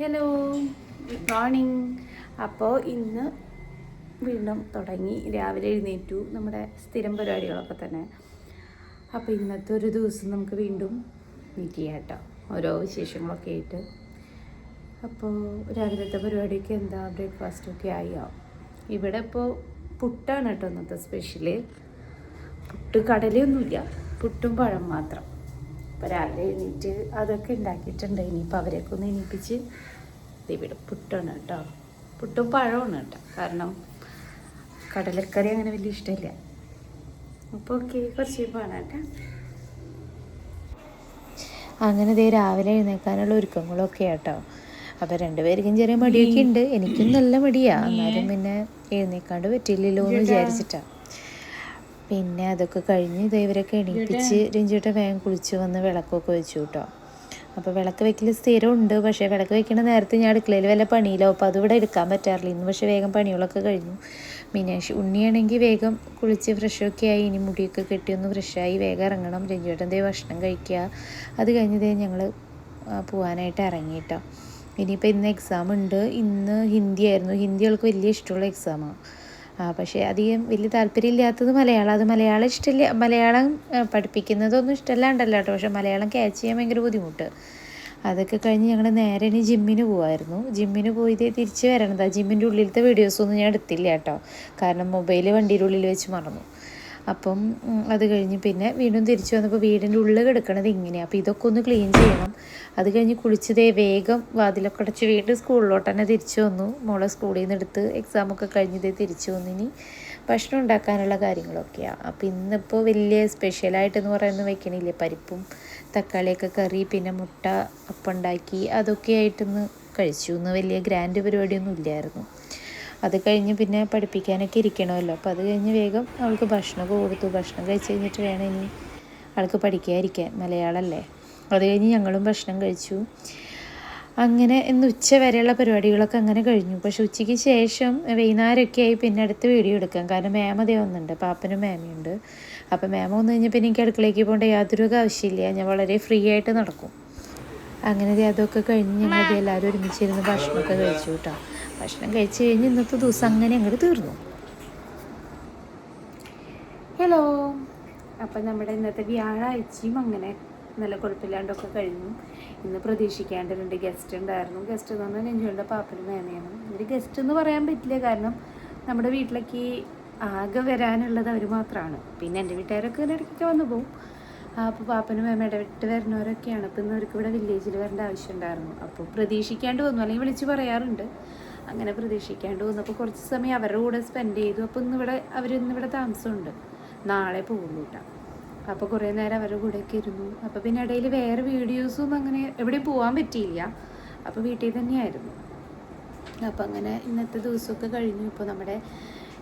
Hello good morning അപ്പോൾ ഇന്ന് വീണ്ടും തുടങ്ങി. രാവിലെ എഴുന്നേറ്റു. നമ്മുടെ സ്ഥിരം പരിപാടികളൊക്കെ തന്നെ. അപ്പോൾ ഇന്നത്തെ ഒരു ദിവസം നമുക്ക് വീണ്ടും മീറ്റ് ചെയ്യാം കേട്ടോ. ഓരോ വിശേഷങ്ങളൊക്കെ ആയിട്ട്. അപ്പോൾ രാവിലത്തെ പരിപാടിയൊക്കെ എന്താ? ബ്രേക്ക്ഫാസ്റ്റൊക്കെ ആയോ? ഇവിടെ ഇപ്പോൾ പുട്ടാണ് കേട്ടോ ഇന്നത്തെ സ്പെഷ്യൽ പുട്ട് കടലയൊന്നുമില്ല. പുട്ടും പഴം മാത്രം. അപ്പോൾ രാവിലെ എണീറ്റ് അതൊക്കെ ഉണ്ടാക്കിയിട്ടുണ്ട്. ഇനിയിപ്പോൾ അവരെയൊക്കെ ഒന്ന് എണീപ്പിച്ച് ഇവിടെ പുട്ടാണ് കേട്ടോ. പുട്ടും പഴമാണ് കേട്ടോ. കാരണം കടലക്കറി അങ്ങനെ വലിയ ഇഷ്ടമില്ല. അപ്പോൾ ഓക്കെ കുറച്ച് കഴിയുമ്പോൾ കേട്ടോ. അങ്ങനെ ദേ രാവിലെ എഴുന്നേൽക്കാനുള്ള ഒരുക്കങ്ങളൊക്കെ കേട്ടോ അപ്പൊ രണ്ടുപേർക്കും ചെറിയ മടിയൊക്കെ ഉണ്ട്. എനിക്കും നല്ല മടിയാ. എന്നാലും പിന്നെ എഴുന്നേക്കാണ്ട് പറ്റില്ലല്ലോ എന്ന് വിചാരിച്ചിട്ടാ. പിന്നെ അതൊക്കെ കഴിഞ്ഞ് ഇതേവരൊക്കെ എണീപ്പിച്ച് രഞ്ജിയുടെ വേഗം കുളിച്ച് വന്ന് വിളക്കൊക്കെ വെച്ചു കേട്ടോ. അപ്പോൾ വിളക്ക് വെക്കൽ സ്ഥിരമുണ്ട്. പക്ഷേ വിളക്ക് വെക്കുന്ന നേരത്തെ ഞാൻ അടുക്കളയിൽ വല്ല പണിയിലോ അപ്പോൾ അതിവിടെ എടുക്കാൻ പറ്റാറില്ല. ഇന്ന് പക്ഷേ വേഗം പണികളൊക്കെ കഴിഞ്ഞു. മീനാക്ഷി ഉണ്ണിയാണെങ്കിൽ വേഗം കുളിച്ച് ഫ്രഷൊക്കെ ആയി ഇനി മുടിയൊക്കെ കെട്ടി ഒന്ന് ഫ്രഷായി വേഗം ഇറങ്ങണം. രഞ്ജുവേട്ടൻ ദേ ഭക്ഷണം കഴിക്കുക അത് കഴിഞ്ഞതേ ഞങ്ങൾ പോകാനായിട്ട് ഇറങ്ങി കേട്ടോ. ഇനിയിപ്പോൾ ഇന്ന് എക്സാം ഉണ്ട്. ഇന്ന് ഹിന്ദി ആയിരുന്നു. ഹിന്ദി അവൾക്ക് വലിയ ഇഷ്ടമുള്ള എക്സാമാണ് പക്ഷേ അധികം വലിയ താല്പര്യമില്ലാത്തത് മലയാളം. അത് മലയാളം ഇഷ്ടമില്ല മലയാളം പഠിപ്പിക്കുന്നതൊന്നും ഇഷ്ടമല്ലാണ്ടല്ല കേട്ടോ. പക്ഷെ മലയാളം ക്യാച്ച് ചെയ്യാൻ ഭയങ്കര ബുദ്ധിമുട്ട്. അതൊക്കെ കഴിഞ്ഞ് ഞങ്ങൾ നേരെ ഇനി ജിമ്മിന് പോകുമായിരുന്നു ജിമ്മിന് പോയി ദേ തിരിച്ച് വരണതാ ജിമ്മിന്റെ ഉള്ളിലത്തെ വീഡിയോസൊന്നും ഞാൻ എടുത്തില്ല കേട്ടോ. കാരണം മൊബൈൽ വണ്ടിയുടെ ഉള്ളിൽ വെച്ച് മറന്നു. അപ്പം അത് കഴിഞ്ഞ് പിന്നെ വീണ്ടും തിരിച്ചു വന്നപ്പോൾ വീടിന്റെ ഉള്ളിൽ കിടക്കണത് ഇങ്ങനെയാണ് അപ്പോൾ ഇതൊക്കെ ഒന്ന് ക്ലീൻ ചെയ്യണം. അത് കഴിഞ്ഞ് കുളിച്ചതേ വേഗം വാതിലൊക്കെ അടച്ച് വീണ്ടും സ്കൂളിലോട്ട് തന്നെ തിരിച്ചു വന്നു. മോളെ സ്കൂളിൽ നിന്ന് എടുത്ത് എക്സാമൊക്കെ കഴിഞ്ഞതേ തിരിച്ചു വന്നു ഇനി ഭക്ഷണം ഉണ്ടാക്കാനുള്ള കാര്യങ്ങളൊക്കെയാണ് അപ്പോൾ ഇന്നിപ്പോൾ വലിയ സ്പെഷ്യലായിട്ടെന്ന് പറയുന്നത് വെക്കണില്ലേ? പരിപ്പും തക്കാളിയൊക്കെ കറി പിന്നെ മുട്ട അപ്പം ഉണ്ടാക്കി അതൊക്കെ ആയിട്ടൊന്ന് കഴിച്ചു. ഇന്ന് വലിയ ഗ്രാൻഡ് പരിപാടിയൊന്നും ഇല്ലായിരുന്നു. അത് കഴിഞ്ഞ് പിന്നെ പഠിപ്പിക്കാനൊക്കെ ഇരിക്കണമല്ലോ. അപ്പോൾ അത് കഴിഞ്ഞ് വേഗം അവൾക്ക് ഭക്ഷണമൊക്കെ കൊടുത്തു. ഭക്ഷണം കഴിച്ച് കഴിഞ്ഞിട്ട് വേണം ഇനി അവൾക്ക് പഠിക്കാതിരിക്കാൻ. മലയാളമല്ലേ. അത് കഴിഞ്ഞ് ഞങ്ങളും ഭക്ഷണം കഴിച്ചു. അങ്ങനെ ഇന്ന് ഉച്ച വരെയുള്ള പരിപാടികളൊക്കെ അങ്ങനെ കഴിഞ്ഞു. പക്ഷെ ഉച്ചയ്ക്ക് ശേഷം വൈകുന്നേരമൊക്കെ ആയി പിന്നെ അടുത്ത് വീഡിയോ എടുക്കാം. കാരണം മാം അതേ വന്നിട്ടുണ്ട്. പാപ്പനും മാമിയുണ്ട് അപ്പോൾ മാമ വന്നു പിന്നെ എനിക്ക് അടുക്കളയ്ക്ക് പോകേണ്ട യാതൊരു ആവശ്യമില്ല. ഞാൻ വളരെ ഫ്രീ ആയിട്ട് നടക്കും. അങ്ങനെ അതൊക്കെ കഴിഞ്ഞ് ഞങ്ങൾ എല്ലാവരും ഒരുമിച്ചിരുന്ന് ഭക്ഷണമൊക്കെ കഴിച്ചു കേട്ടോ ഭക്ഷണം കഴിച്ച് കഴിഞ്ഞ് ഇന്നത്തെ ദിവസം അങ്ങനെ അങ്ങോട്ട് തീർന്നു. ഹലോ. അപ്പം നമ്മുടെ ഇന്നത്തെ വ്യാഴാഴ്ചയും അങ്ങനെ നല്ല കുഴപ്പമില്ലാണ്ടൊക്കെ കഴിഞ്ഞു. ഇന്ന് പ്രതീക്ഷിക്കാണ്ട് രണ്ട് ഗസ്റ്റ് ഉണ്ടായിരുന്നു. ഗസ്റ്റ് എന്ന് പറഞ്ഞാൽ നെഞ്ചുകളുടെ പാപ്പനും മേമയാണ് ഒരു ഗസ്റ്റ് എന്ന് പറയാൻ പറ്റില്ല. കാരണം നമ്മുടെ വീട്ടിലേക്ക് ആകെ വരാനുള്ളത് അവർ മാത്രമാണ് പിന്നെ എന്റെ വീട്ടുകാരൊക്കെ ഇടയ്ക്കൊക്കെ വന്നു പോകും അപ്പോൾ പാപ്പനും അമ്മ ഇടവിട്ട് വരുന്നവരൊക്കെയാണ്. അപ്പോൾ ഇന്ന് അവർക്ക് ഇവിടെ വില്ലേജിൽ വരേണ്ട ആവശ്യമുണ്ടായിരുന്നു. അപ്പോൾ പ്രതീക്ഷിക്കാണ്ട് വന്നു. അല്ലെങ്കിൽ വിളിച്ച് പറയാറുണ്ട്. അങ്ങനെ പ്രതീക്ഷിക്കാണ്ട് വന്നു. അപ്പോൾ കുറച്ച് സമയം അവരുടെ കൂടെ സ്പെൻഡ് ചെയ്തു. അപ്പോൾ ഇന്നിവിടെ അവരിന്നിവിടെ താമസമുണ്ട്. നാളെ പോകുള്ളൂ കേട്ടോ അപ്പോൾ കുറേ നേരം അവരുടെ കൂടെയൊക്കെ ഇരുന്നു. അപ്പോൾ പിന്നെ ഇടയിൽ വേറെ വീഡിയോസൊന്നും അങ്ങനെ എവിടെയും പോകാൻ പറ്റിയില്ല. അപ്പോൾ വീട്ടിൽ തന്നെയായിരുന്നു. അപ്പോൾ അങ്ങനെ ഇന്നത്തെ ദിവസമൊക്കെ കഴിഞ്ഞു. ഇപ്പോൾ നമ്മുടെ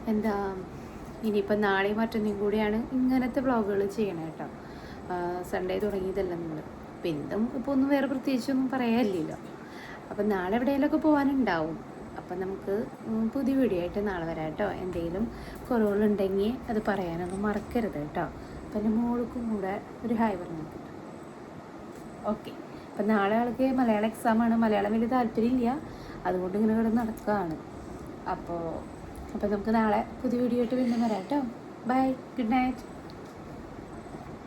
എന്താ ഇനിയിപ്പോൾ നാളെയും മറ്റൊന്നും കൂടിയാണ് ഇങ്ങനത്തെ വ്ളോഗുകൾ ചെയ്യണം കേട്ടോ സൺഡേ തുടങ്ങിയതല്ല നമ്മൾ അപ്പം എന്തും ഇപ്പോൾ ഒന്നും വേറെ പ്രത്യേകിച്ചൊന്നും പറയാനില്ലല്ലോ. അപ്പം നാളെ എവിടെയെങ്കിലുമൊക്കെ പോകാനുണ്ടാവും അപ്പം നമുക്ക് പുതിയ വീഡിയോ ആയിട്ട് നാളെ വരാം കേട്ടോ. എന്തെങ്കിലും കുറവുകളുണ്ടെങ്കിൽ അത് പറയാനൊന്നും മറക്കരുത് കേട്ടോ. അപ്പം എന്റെ മോൾക്കും കൂടെ ഒരു ഹായ് പറഞ്ഞു ഓക്കെ അപ്പം നാളെ ആൾക്ക് മലയാളം എക്സാമാണ് മലയാളം വലിയ താല്പര്യമില്ല. അതുകൊണ്ട് ഇങ്ങനെ ഇവിടെ നടക്കുകയാണ് അപ്പോൾ അപ്പോൾ നമുക്ക് നാളെ പുതിയ വീഡിയോ ആയിട്ട് വീണ്ടും വരാം കേട്ടോ. Bye good night